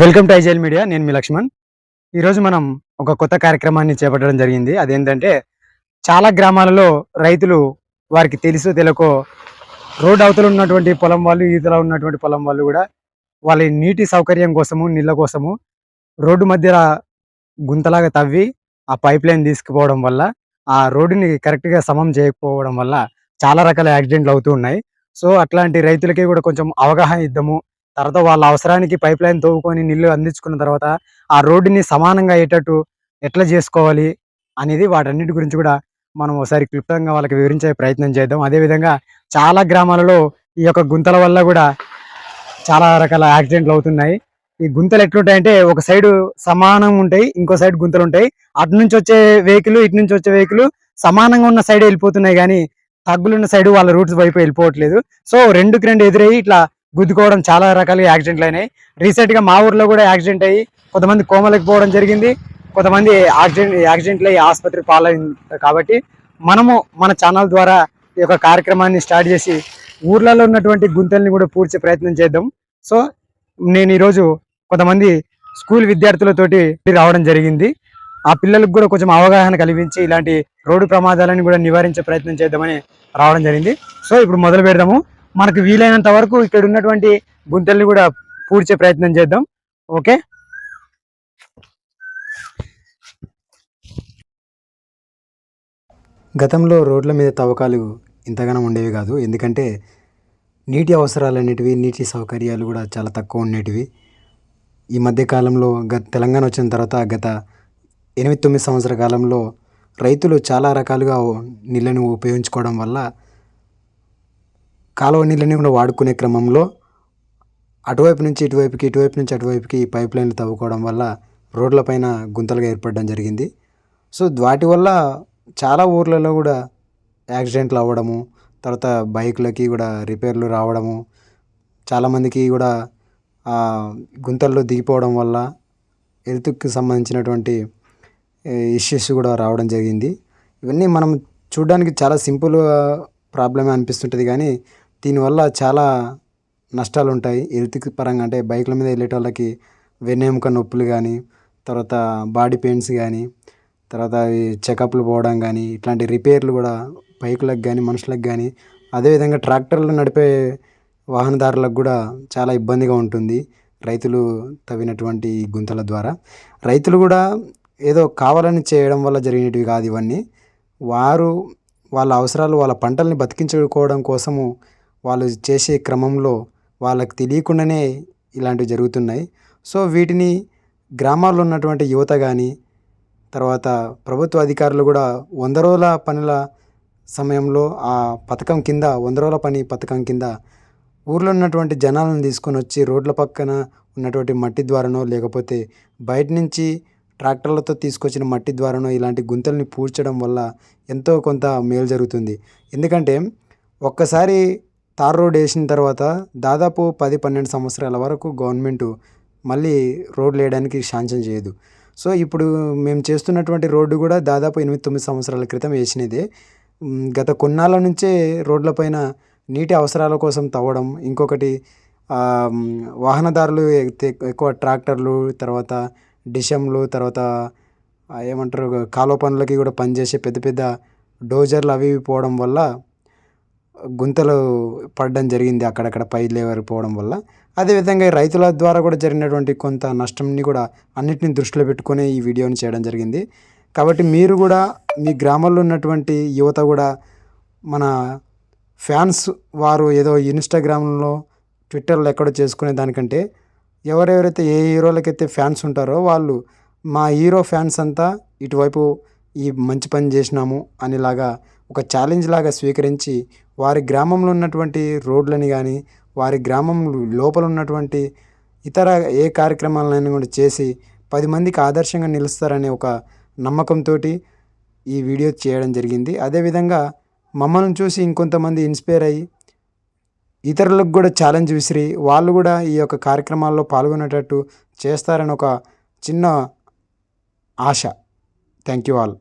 Welcome to ఐజైల్ media నేను మీ లక్ష్మణ్. ఈరోజు మనం ఒక కొత్త కార్యక్రమాన్ని చేపట్టడం జరిగింది. అదేంటంటే చాలా గ్రామాలలో రైతులు వారికి తెలుసో తెలియకో రోడ్ అవతల ఉన్నటువంటి పొలం వాళ్ళు ఈతల ఉన్నటువంటి పొలం వాళ్ళు కూడా వాళ్ళ నీటి సౌకర్యం కోసము నీళ్ళ కోసము రోడ్డు మధ్య గుంతలాగా తవ్వి ఆ పైప్ లైన్ తీసుకుపోవడం వల్ల ఆ రోడ్డుని కరెక్ట్గా సమం చేయకపోవడం వల్ల చాలా రకాల యాక్సిడెంట్లు అవుతూ ఉన్నాయి. సో అట్లాంటి రైతులకి కూడా కొంచెం అవగాహన ఇద్దాము. తర్వాత వాళ్ళ అవసరానికి పైప్ లైన్ తవ్వుకొని నీళ్ళు అందించుకున్న తర్వాత ఆ రోడ్డుని సమానంగా అయ్యేటట్టు ఎట్లా చేసుకోవాలి అనేది వాటన్నిటి గురించి కూడా మనం ఒకసారి క్లుప్తంగా వాళ్ళకి వివరించే ప్రయత్నం చేద్దాం. అదేవిధంగా చాలా గ్రామాలలో ఈ యొక్క గుంతల వల్ల కూడా చాలా రకాల యాక్సిడెంట్లు అవుతున్నాయి. ఈ గుంతలు ఎట్లుంటాయంటే ఒక సైడ్ సమానం ఉంటాయి ఇంకో సైడ్ గుంతలు ఉంటాయి. అటు నుంచి వచ్చే వెహికల్ ఇటు నుంచి వచ్చే వెహికల్ సమానంగా ఉన్న సైడ్ వెళ్ళిపోతున్నాయి కానీ తగ్గులున్న సైడ్ వాళ్ళ రూట్స్ వైపు వెళ్ళిపోవట్లేదు. సో రెండుకి రెండు ఎదురయ్యి ఇట్లా గుద్దుకోవడం చాలా రకాల యాక్సిడెంట్లు అయినాయి. రీసెంట్గా మా ఊర్లో కూడా యాక్సిడెంట్ అయ్యి కొంతమంది కోమలకు పోవడం జరిగింది. కొంతమంది యాక్సిడెంట్ యాక్సిడెంట్లు అయ్యి ఆసుపత్రి పాలైంది. కాబట్టి మనము మన ఛానల్ ద్వారా ఈ యొక్క కార్యక్రమాన్ని స్టార్ట్ చేసి ఊర్లలో ఉన్నటువంటి గుంతల్ని కూడా పూడ్చే ప్రయత్నం చేద్దాం. సో నేను ఈరోజు కొంతమంది స్కూల్ విద్యార్థులతోటి రావడం జరిగింది. ఆ పిల్లలకు కూడా కొంచెం అవగాహన కలిగించి ఇలాంటి రోడ్డు ప్రమాదాలను కూడా నివారించే ప్రయత్నం చేద్దామని రావడం జరిగింది. సో ఇప్పుడు మొదలు పెడదాము. మనకు వీలైనంత వరకు ఇక్కడ ఉన్నటువంటి గుంతల్ని కూడా పూడ్చే ప్రయత్నం చేద్దాం. ఓకే? గతంలో రోడ్ల మీద తవ్వకాలు ఇంతగానో ఉండేవి కాదు. ఎందుకంటే నీటి అవసరాలు అనేటివి నీటి సౌకర్యాలు కూడా చాలా తక్కువ ఉండేటివి. ఈ మధ్య కాలంలో గత తెలంగాణ వచ్చిన తర్వాత గత ఎనిమిది తొమ్మిది సంవత్సర కాలంలో రైతులు చాలా రకాలుగా నీళ్ళను ఉపయోగించుకోవడం వల్ల కాలువ నీళ్ళని కూడా వాడుకునే క్రమంలో అటువైపు నుంచి ఇటువైపుకి ఇటువైపు నుంచి అటువైపుకి పైప్ లైన్లు తవ్వుకోవడం వల్ల రోడ్లపైన గుంతలుగా ఏర్పడడం జరిగింది. సో వాటి వల్ల చాలా ఊర్లలో కూడా యాక్సిడెంట్లు అవ్వడము తర్వాత బైకులకి కూడా రిపేర్లు రావడము చాలామందికి కూడా గుంతల్లో దిగిపోవడం వల్ల హెల్త్కి సంబంధించినటువంటి ఇష్యూస్ కూడా రావడం జరిగింది. ఇవన్నీ మనం చూడడానికి చాలా సింపుల్ ప్రాబ్లమే అనిపిస్తుంటుంది కానీ దీనివల్ల చాలా నష్టాలు ఉంటాయి హెల్త్కి పరంగా అంటే బైకుల మీద వెళ్ళే వాళ్ళకి వెన్నెముక నొప్పులు కానీ తర్వాత బాడీ పెయిన్స్ కానీ తర్వాత చెకప్లు పోవడం కానీ ఇట్లాంటి రిపేర్లు కూడా బైకులకు కానీ మనుషులకు కానీ అదేవిధంగా ట్రాక్టర్లు నడిపే వాహనదారులకు కూడా చాలా ఇబ్బందిగా ఉంటుంది. రైతులు తవ్వినటువంటి గుంతల ద్వారా. రైతులు కూడా ఏదో కావాలని చేయడం వల్ల జరిగినవి కాదు ఇవన్నీ. వారు వాళ్ళ అవసరాలు వాళ్ళ పంటల్ని బతికించుకోవడం కోసము వాళ్ళు చేసే క్రమంలో వాళ్ళకి తెలియకుండానే ఇలాంటివి జరుగుతున్నాయి. సో వీటిని గ్రామాల్లో ఉన్నటువంటి యువత కానీ తర్వాత ప్రభుత్వ అధికారులు కూడా వంద రోజుల పనుల సమయంలో ఆ పథకం కింద వంద రోజుల పని పథకం కింద ఊర్లో ఉన్నటువంటి జనాలను తీసుకొని వచ్చి రోడ్ల పక్కన ఉన్నటువంటి మట్టి ద్వారానో లేకపోతే బయట నుంచి ట్రాక్టర్లతో తీసుకొచ్చిన మట్టి ద్వారానో ఇలాంటి గుంతల్ని పూడ్చడం వల్ల ఎంతో కొంత మేలు జరుగుతుంది. ఎందుకంటే ఒక్కసారి తార్ రోడ్ వేసిన తర్వాత దాదాపు పది పన్నెండు సంవత్సరాల వరకు గవర్నమెంట్ మళ్ళీ రోడ్లు వేయడానికి శాంక్షన్ చేయదు. సో ఇప్పుడు మేము చేస్తున్నటువంటి రోడ్డు కూడా దాదాపు ఎనిమిది తొమ్మిది సంవత్సరాల క్రితం వేసినదే. గత కొన్నాళ్ళ నుంచే రోడ్లపైన నీటి అవసరాల కోసం తవ్వడం ఇంకొకటి వాహనదారులు ఎక్కువ ట్రాక్టర్లు తర్వాత డిషమ్లు తర్వాత ఏమంటారు కాలువ పనులకి కూడా పనిచేసే పెద్ద పెద్ద డోజర్లు అవి ఇవి పోవడం వల్ల గుంతలు పడడం జరిగింది అక్కడక్కడ పై లేవర్ పోవడం వల్ల. అదేవిధంగా రైతుల ద్వారా కూడా జరిగినటువంటి కొంత నష్టంని కూడా అన్నిటిని దృష్టిలో పెట్టుకొని ఈ వీడియోని చేయడం జరిగింది. కాబట్టి మీరు కూడా మీ గ్రామాల్లో ఉన్నటువంటి యువత కూడా మన ఫ్యాన్స్ వారు ఏదో ఇన్స్టాగ్రామ్లో ట్విట్టర్లో ఎక్కడో చేసుకునే దానికంటే ఎవరెవరైతే ఏ హీరోలకైతే ఫ్యాన్స్ ఉంటారో వాళ్ళు మా హీరో ఫ్యాన్స్ అంతా ఇటువైపు ఈ మంచి పని చేసినాము అనేలాగా ఒక ఛాలెంజ్ లాగా స్వీకరించి వారి గ్రామంలో ఉన్నటువంటి రోడ్లని కానీ వారి గ్రామం లోపల ఉన్నటువంటి ఇతర ఏ కార్యక్రమాలైనా కూడా చేసి పది మందికి ఆదర్శంగా నిలుస్తారనే ఒక నమ్మకంతో ఈ వీడియో చేయడం జరిగింది. అదేవిధంగా మమ్మల్ని చూసి ఇంకొంతమంది ఇన్స్పైర్ అయ్యి ఇతరులకు కూడా ఛాలెంజ్ విసిరి వాళ్ళు కూడా ఈ యొక్క కార్యక్రమాల్లో పాల్గొనేటట్టు చేస్తారని ఒక చిన్న ఆశ. Thank you all